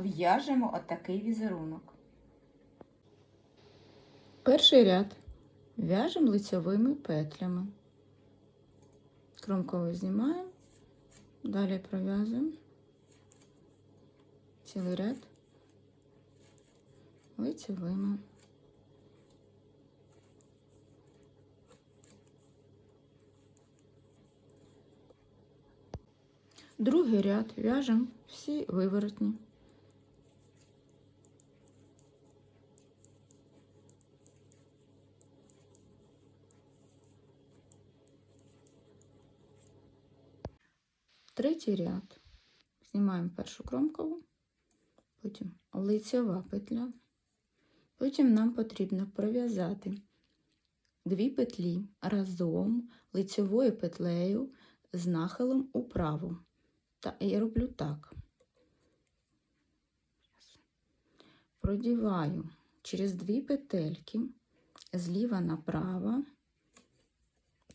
в'яжемо отакий візерунок. Перший ряд в'яжемо лицьовими петлями. Кромково знімаємо, далі пров'язуємо цілий ряд лицьовими. Другий ряд в'яжемо всі виворотні. Третій ряд. Знімаємо першу кромкову, потім лицьова петля. Потім нам потрібно пров'язати дві петлі разом лицьовою петлею з нахилом управо. Та я роблю так. Продіваю через дві петельки зліва направо,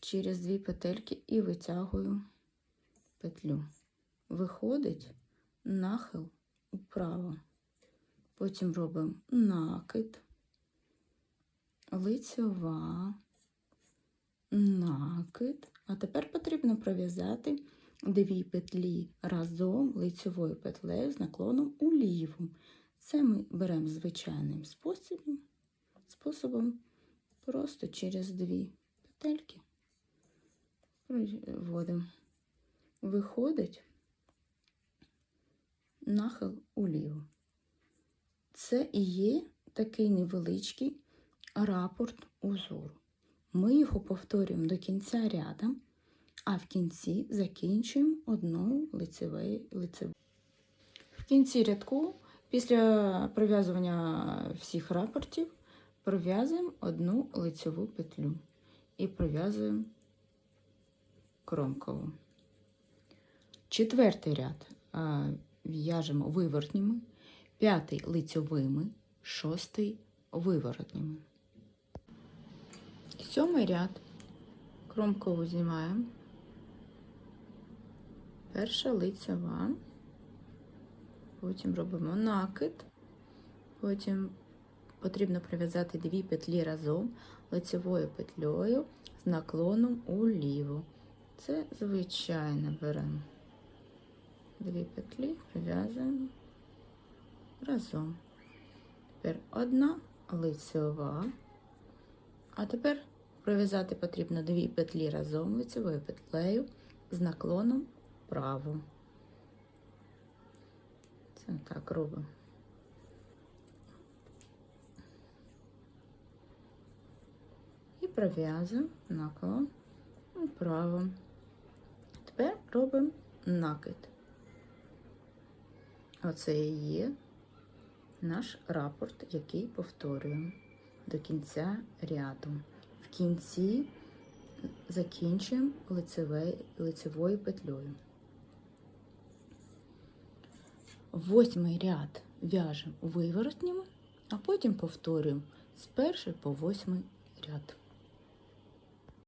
через дві петельки і витягую петлю. Виходить нахил управо. Потім робимо накид, лицьова, накид. А тепер потрібно пров'язати дві петлі разом лицьовою петлею з наклоном уліву. Це ми беремо звичайним способом, способом просто через дві петельки проводимо. Виходить нахил уліво. Це і є такий невеличкий рапорт узору. Ми його повторюємо до кінця ряда, а в кінці закінчуємо одною лицевою лицевою. В кінці рядку, після пров'язування всіх рапортів, пров'язуємо одну лицеву петлю і пров'язуємо кромкову. Четвертий ряд. В'яжемо вивертніми, п'ятий лицьовими, шостий виворотніми. Сьомий ряд. Кромкову знімаємо. Перша лицьова, потім робимо накид, потім потрібно прив'язати дві петлі разом лицевою петлею з наклоном уліво. Це звичайно беремо дві петлі, прив'язуємо разом. Тепер одна лицьова, а тепер пров'язати потрібно дві петлі разом лицевою петлею з наклоном вправо. Це так робимо. І пров'язуємо наклон вправо. Тепер робимо накид. Оце і є наш рапорт, який повторюємо до кінця ряду. В кінці закінчуємо лицеве, лицевою петлею. Восьмий ряд в'яжемо виворотніми, а потім повторюємо з першої по восьмий ряд.